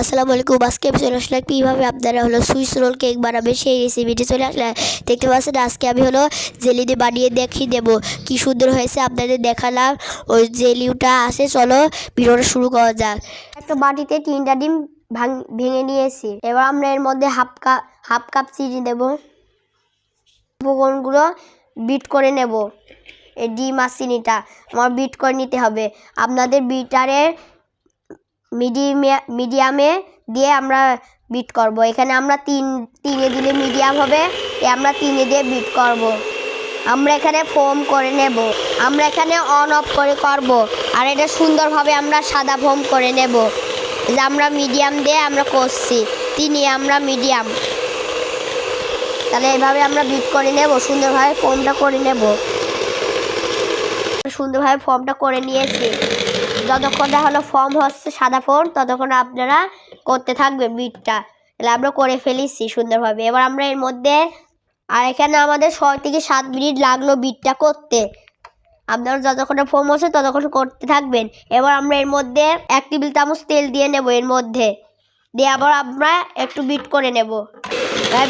আসসালামু আলাইকুম। আজকে আমি চলে আসলাম কীভাবে আপনারা হলো সুইস রোল কেক বানাবে সেই রেসিপিটি চলে আসলাম দেখতে পাচ্ছেন, আজকে আমি হলো জেলি দিয়ে বানিয়ে দেখিয়ে দেবো। কি সুন্দর হয়েছে আপনাদের দেখালাম। ওই জেলিটা আসে চলো ভিডিওটা শুরু করা যাক। একটা বাটিতে তিনটা ডিম ভাঙ- ভেঙে নিয়েছি। এবার আমরা এর মধ্যে হাফ কাপ হাফ কাপ চিনি দেবো। উপকরণগুলো বিট করে নেব। এই ডিম আর চিনিটা আমার বিট করে নিতে হবে। আপনাদের বিটারের মিডিয়ামে মিডিয়ামে দিয়ে আমরা বিট করব। এখানে আমরা তিন, তিনে দিলে মিডিয়াম হবে, এ আমরা তিনে দিয়ে বিট করব। আমরা এখানে ফোম করে নেব। আমরা এখানে অন অফ করে করব। আর এটা সুন্দরভাবে আমরা সাদা ফোম করে নেব। যে আমরা মিডিয়াম দিয়ে আমরা করছি। তিনে আমরা মিডিয়াম। তাহলে এভাবে আমরা বিট করে নেব, সুন্দরভাবে ফোমটা করে নেব। সুন্দরভাবে ফর্মটা করে নিয়েছি। যতক্ষণ না হলো ফর্ম হচ্ছে, সাদা ফর্ম ততক্ষণ আপনারা করতে থাকবেন বিটটা তাহলে আমরা করে ফেলেছি সুন্দরভাবে। এবার আমরা এর মধ্যে আর এখানে আমাদের ছয় থেকে সাত মিনিট লাগল বিটটা করতে। আপনারা যতক্ষণ ফর্ম হচ্ছে, ততক্ষণ করতে থাকবেন। এবার আমরা এর মধ্যে এক টেবিল চামচ তেল দিয়ে নেব এর মধ্যে। দিয়ে আবার আমরা একটু বিট করে নেব।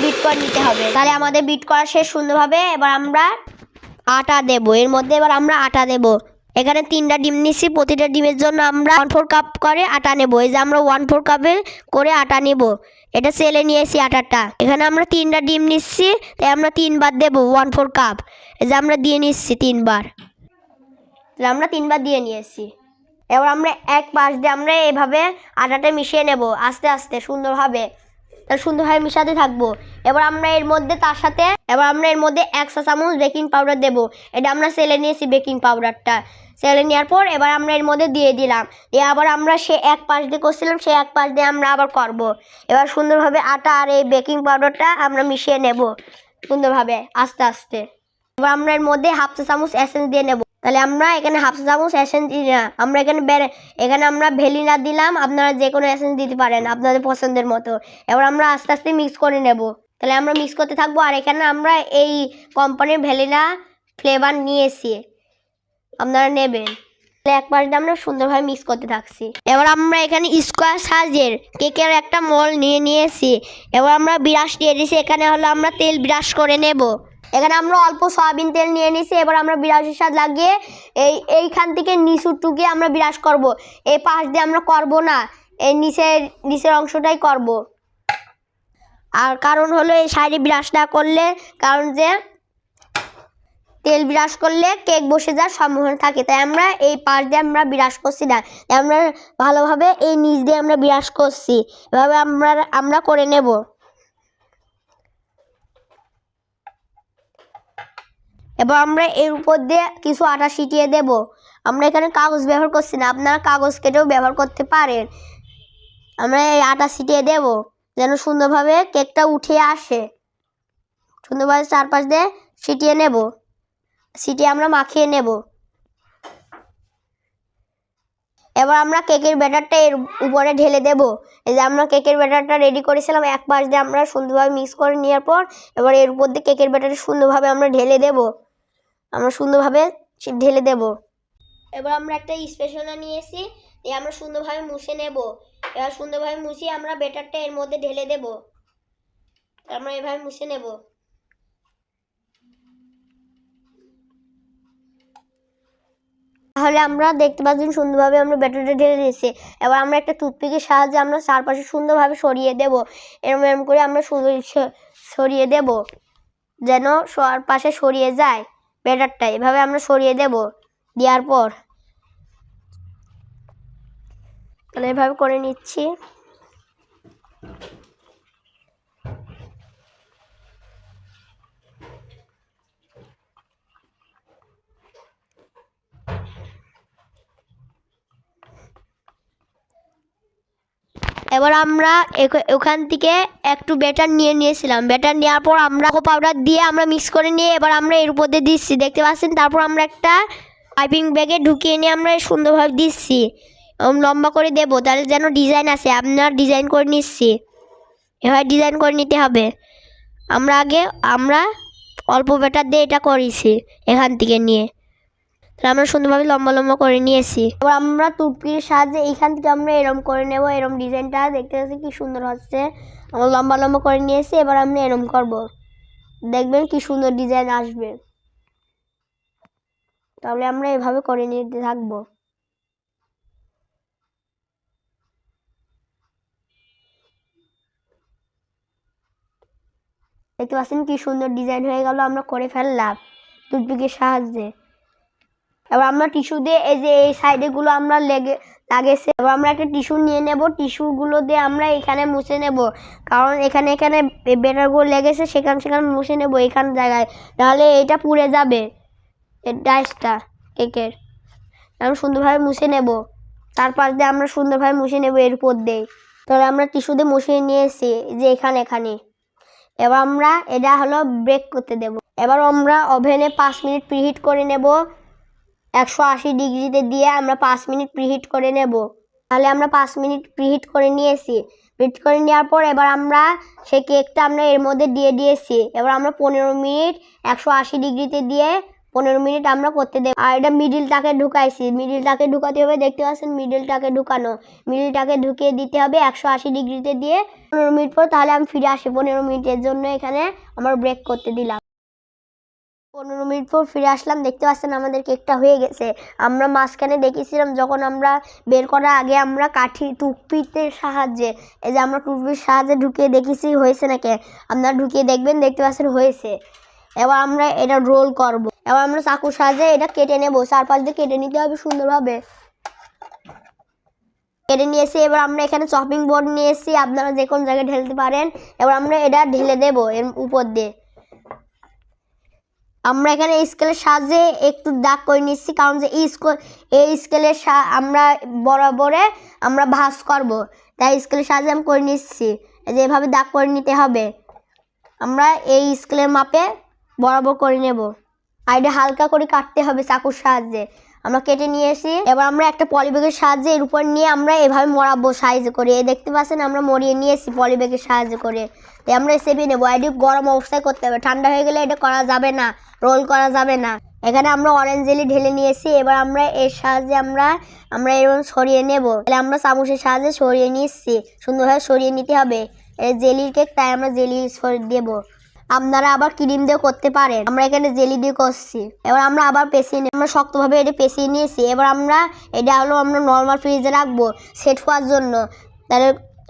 বিট করে নিতে হবে। তাহলে আমাদের বিট করা শেষ সুন্দরভাবে। এবার আমরা আটা দেব। এর মধ্যে এবার আমরা আটা দেব। এখানে তিনটা ডিম নিচ্ছি প্রতিটা ডিমের জন্য আমরা ওয়ান ফোর কাপ করে আটা নেব। এই যে আমরা ওয়ান ফোর কাপে করে আটা নেব। এটা সেলে নিয়েছি আটাটা। এখানে আমরা তিনটা ডিম নিচ্ছি, তাই আমরা তিনবার দেব ওয়ান ফোর কাপ এই যে আমরা দিয়ে নিচ্ছি তিনবার। আমরা তিনবার দিয়ে নিয়েছি। এবার আমরা এক পাশ দিয়ে আমরা এভাবে আটাটা মিশিয়ে নেব, আস্তে আস্তে, সুন্দরভাবে। তাহলে সুন্দরভাবে মিশাতে থাকব। এবার আমরা এর মধ্যে তার সাথে, এবার আমরা এর মধ্যে এক চা চামচ বেকিং পাউডার দেবো। এটা আমরা সেলে নিয়েছি বেকিং পাউডারটা সেলে নেওয়ার পর এবার আমরা এর মধ্যে দিয়ে দিলাম। দিয়ে আবার আমরা সে এক পাশ দিয়ে করছিলাম, সে এক পাশ দিয়ে আমরা আবার করব। এবার সুন্দরভাবে আটা আর এই বেকিং পাউডারটা আমরা মিশিয়ে নেব সুন্দরভাবে, আস্তে আস্তে। এবার আমরা এর মধ্যে হাফ চা চামচ এসেন্স দিয়ে নেব। তাহলে আমরা এখানে হাফ চা চামচ এসেন্স দিই না। আমরা এখানে বেড়ে এখানে আমরা ভ্যালিনা দিলাম, আপনারা যে কোনো এসেন্স দিতে পারেন আপনাদের পছন্দের মতো। এবার আমরা আস্তে আস্তে মিক্স করে নেব। তাহলে আমরা মিক্স করতে থাকব, আর এখানে আমরা এই কোম্পানির ভ্যালিনা ফ্লেভার নিয়ে নিয়েছি আপনারা নেবেন। তাহলে একবার দিয়ে আমরা সুন্দরভাবে মিক্স করতে থাকছি। এবার আমরা এখানে স্কোয়ার সাইজের কেকের একটা মল নিয়ে নিয়েছি এবার আমরা বিরাশ দিয়ে দিয়েছি এখানে হলো আমরা তেল বিরাশ করে নেব। এখানে আমরা অল্প সয়াবিন তেল নিয়ে নিয়েছি, এবার আমরা বিরাশের সাথে লাগিয়ে এই, এইখান থেকে নিচুর টুকে আমরা বিরাশ করব। এই পাশ দিয়ে আমরা করব না, এই নিচের নিচের অংশটাই করব। আর কারণ হলো এই সাইডে বিরাশ না করলে, কারণ যে তেল বিরাস করলে কেক বসে যাওয়ার সম্ভাবনা থাকে, তাই আমরা এই পাশ দিয়ে আমরা বিরাস করছি না। তাই আমরা ভালোভাবে এই নিচ দিয়ে আমরা বিরাস করছি, এভাবে আমরা আমরা করে নেব। এবার আমরা এর উপর দিয়ে কিছু আটা ছিটিয়ে দেব। আমরা এখানে কাগজ ব্যবহার করছি না, আপনারা কাগজ কেটেও ব্যবহার করতে পারেন। আমরা এই আটা ছিটিয়ে দেব, যেন সুন্দরভাবে কেকটা উঠে আসে। সুন্দরভাবে চারপাশ দিয়ে ছিটিয়ে নেব। সিটি আমরা মাখিয়ে নেব। এবার আমরা কেকের ব্যাটারটা এর উপরে ঢেলে দেব। এই যে আমরা কেকের ব্যাটারটা রেডি করেছিলাম, এক পাশ দিয়ে আমরা সুন্দরভাবে মিক্স করে নেওয়ার পর, এবার এর উপর দিয়ে কেকের ব্যাটারটা সুন্দরভাবে আমরা ঢেলে দেব। আমরা সুন্দরভাবে ঢেলে দেব। এবার আমরা একটা স্পেশালা নিয়েছি দিয়ে আমরা সুন্দরভাবে মুছে নেব। এবার সুন্দরভাবে মুছিয়ে আমরা বেটারটা এর মধ্যে ঢেলে দেব। আমরা এভাবে মুছে নেব। তাহলে আমরা দেখতে পাচ্ছেন সুন্দরভাবে আমরা ব্যাটারটা ঢেলে দিয়েছি। এবার আমরা একটা টুথপিকের সাহায্যে আমরা চারপাশে সুন্দরভাবে সরিয়ে দেব। এরম এরম করে আমরা সরিয়ে দেব, যেন পাশে সরিয়ে যায়। ব্যাটারটা এভাবে আমরা সরিয়ে দেব দেওয়ার পর। তাহলে এভাবে করে নিচ্ছি। এবার আমরা ওখান থেকে একটু ব্যাটার নিয়ে নিয়েছিলাম। ব্যাটার নেওয়ার পর আমরা পাউডার দিয়ে আমরা মিক্স করে নিয়ে এবার আমরা এর উপর দিয়ে দিচ্ছি। দেখতে পাচ্ছেন? তারপর আমরা একটা পাইপিং ব্যাগে ঢুকিয়ে নিয়ে আমরা সুন্দরভাবে দিচ্ছি। লম্বা করে দেবো, তাহলে যেন ডিজাইন আছে আপনার ডিজাইন করে নিচ্ছি। এভাবে ডিজাইন করে নিতে হবে। আমরা আগে, আমরা অল্প ব্যাটার দিয়ে এটা করেছি এখান থেকে নিয়ে। আমরা সুন্দরভাবে লম্বা লম্বা করে নিয়েছি। এবার আমরা টুপির সাহায্যে এইখান থেকে আমরা এরম করে নেব, এরম ডিজাইনটা। দেখতে পাচ্ছি কি সুন্দর হচ্ছে। আমরা লম্বা লম্বা করে নিয়েছি, এবার আমরা এরম করব। দেখবেন কি সুন্দর ডিজাইন আসবে। তাহলে আমরা এভাবে করে নিতে থাকব। দেখতে পাচ্ছেন কি সুন্দর ডিজাইন হয়ে গেল, আমরা করে ফেললাম টুথপিকের সাহায্যে। এবার আমরা টিস্যু দিয়ে এই যে এই সাইডে গুলো আমরা লেগে লাগেছে, এবার আমরা একটা টিস্যু নিয়ে নেব। টিস্যুগুলো দিয়ে আমরা এখানে মুছে নেব। কারণ এখানে এখানে বেটারগুলো লেগেছে, সেখান সেখানে মুছে নেব এখান জায়গায়। নাহলে এটা পুড়ে যাবে ডাইসটা, কেকের। আমরা সুন্দরভাবে মুছে নেব। তারপর দিয়ে আমরা সুন্দরভাবে মুছে নেব এর উপর দিয়ে। তাহলে আমরা টিস্যু দিয়ে মুছিয়ে নিয়ে এসেছি যে এখানে এখানে। এবার আমরা এটা হলো ব্রেক করতে দেব। এবার আমরা ওভেনে পাঁচ মিনিট প্রিহিট করে নেব। একশো আশি ডিগ্রিতে দিয়ে আমরা পাঁচ মিনিট প্রিহিট করে নেব। তাহলে আমরা পাঁচ মিনিট প্রিহিট করে নিয়েছি। প্রিহিট করে নেওয়ার পর এবার আমরা সেই কেকটা আমরা এর মধ্যে দিয়ে দিয়েছি। এবার আমরা পনেরো মিনিট একশো আশি ডিগ্রিতে দিয়ে পনেরো মিনিট আমরা করতে দেব। আর এটা মিডিলটাকে ঢুকাইছি। মিডিলটাকে ঢুকাতে হবে, দেখতে পাচ্ছেন মিডিলটাকে ঢুকানো। মিডিলটাকে ঢুকিয়ে দিতে হবে একশো আশি ডিগ্রিতে দিয়ে। পনেরো মিনিট পর তাহলে আমি ফিরে আসি। পনেরো মিনিটের জন্য এখানে আমার ব্রেক করতে দিলাম। পনেরো মিনিট পর ফিরে আসলাম। দেখতে পাচ্ছেন আমাদের কেকটা হয়ে গেছে। আমরা মাঝখানে দেখেছিলাম যখন আমরা বের করার আগে আমরা কাঠি টুকপিতে সাহায্যে, এই যে আমরা টুকপির সাহায্যে ঢুকিয়ে দেখেছি, হয়েছে নাকি? আপনারা ঢুকিয়ে দেখবেন, দেখতে পাচ্ছেন হয়েছে। এবার আমরা এটা রোল করব। এবার আমরা চাকুর সাহায্যে এটা কেটে নেব। চারপাশ দিয়ে কেটে নিতে হবে সুন্দরভাবে। কেটে নিয়ে এসে এবার আমরা এখানে চপিং বোর্ড নিয়ে এসেছি। আপনারা যে কোনো জায়গায় ঢেলতে পারেন, এবার আমরা এটা ঢেলে দেবো এর উপর দিয়ে। আমরা এখানে স্কেলের সাহায্যে একটু দাগ করে নিচ্ছি, কারণ যে এই স্কোর এই স্কেলের আমরা বরাবরে আমরা ভাস করব। তাই স্কেলের সাহায্যে আমি করে নিচ্ছি। যে এভাবে দাগ করে নিতে হবে। আমরা এই স্কেলের মাপে বরাবর করে নেব। আর এটা হালকা করে কাটতে হবে চাকুর সাহায্যে। আমরা কেটে নিয়ে এবার আমরা একটা পলিব্যাগের সাহায্যে এর উপর নিয়ে আমরা এভাবে মরাবো, সাইজ করে। দেখতে পাচ্ছেন, আমরা মরিয়ে নিয়েছি পলিব্যাগের সাহায্যে করে। তাই আমরা চেপে নেব। এটি গরম অবস্থায় করতে হবে। ঠান্ডা হয়ে গেলে এটা করা যাবে না, রোল করা যাবে না। এখানে আমরা অরেঞ্জ জেলি ঢেলে নিয়েছি এবার আমরা এর সাহায্যে আমরা আমরা এরকম সরিয়ে নেব। তাহলে আমরা চামচের সাহায্যে সরিয়ে নিচ্ছি সুন্দরভাবে সরিয়ে নিতে হবে। জেলির কেক তাই আমরা জেলি সরিয়ে দেবো। আপনারা আবার ক্রিম দিয়ে করতে পারেন। আমরা এখানে জেলি দিয়ে করছি। এবার আমরা আবার পেঁচিয়ে নিই আমরা শক্তভাবে এটা পেঁচিয়ে নিয়েছি। এবার আমরা এটা হলো আমরা নর্মাল ফ্রিজে রাখব সেট হওয়ার জন্য। তাহলে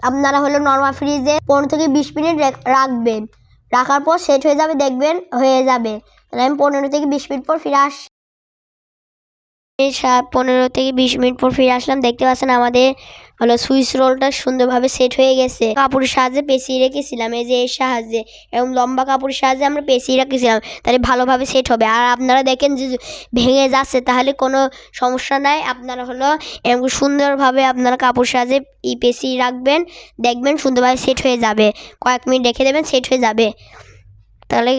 আপনারা হলো নর্মাল ফ্রিজে পনেরো থেকে বিশ মিনিট রাখবেন। রাখার পর সেট হয়ে যাবে, দেখবেন হয়ে যাবে। তাহলে আমি পনেরো থেকে বিশ মিনিট পর ফিরে আস পনেরো থেকে বিশ মিনিট পর ফিরে আসলাম। দেখতে পাচ্ছেন আমাদের হলো সুইচ রোলটা সুন্দরভাবে সেট হয়ে গেছে। কাপড়ের সাহায্যে পেঁচিয়ে রেখেছিলাম, এই যে এর সাহায্যে। এবং লম্বা কাপড়ের সাহায্যে আমরা পেঁচিয়ে রেখেছিলাম, তাহলে ভালোভাবে সেট হবে। আর আপনারা দেখেন যে ভেঙে যাচ্ছে, তাহলে কোনো সমস্যা নাই। আপনারা হলো এরকম সুন্দরভাবে আপনারা কাপড় সাহায্যে ই পেঁচিয়ে রাখবেন, দেখবেন সুন্দরভাবে সেট হয়ে যাবে। কয়েক মিনিট রেখে দেবেন সেট হয়ে যাবে। তাহলে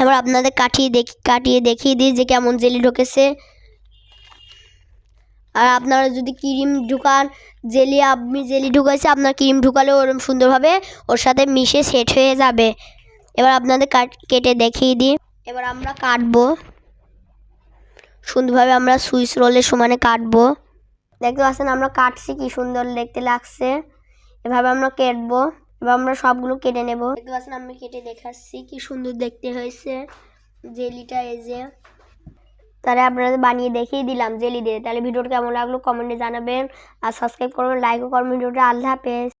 এবার আপনাদের কাটিয়ে দেখি, কাটিয়ে দেখিয়ে দিই যে কেমন জেলি ঢুকেছে। আর আপনারা যদি ক্রিম ঢুকান, জেলি আপনি জেলি ঢুকাইছে, আপনার ক্রিম ঢুকালে ওরকম সুন্দরভাবে ওর সাথে মিশে সেট হয়ে যাবে। এবার আপনাদের কাট কেটে দেখিয়ে দিই। এবার আমরা কাটবো। সুন্দরভাবে আমরা সুইচ রোলের সমানে কাটবো। দেখতে পাচ্ছেন আমরা কাটছি কি সুন্দর দেখতে লাগছে। এভাবে আমরা কেটবো। এবার আমরা সবগুলো কেটে নেব। দেখতে পাচ্ছেন আমি কেটে দেখাচ্ছি কি সুন্দর দেখতে হয়েছে। জেলিটা এই যে। তাহলে আপনাদের বানিয়ে দেখিয়ে দিলাম জেলি দিয়ে। তাহলে ভিডিওটা কেমন লাগল? কমেন্টে জানাবেন। আর সাবস্ক্রাইব করবেন লাইকও করবেন ভিডিওটা। আল্লাহ হাফেজ।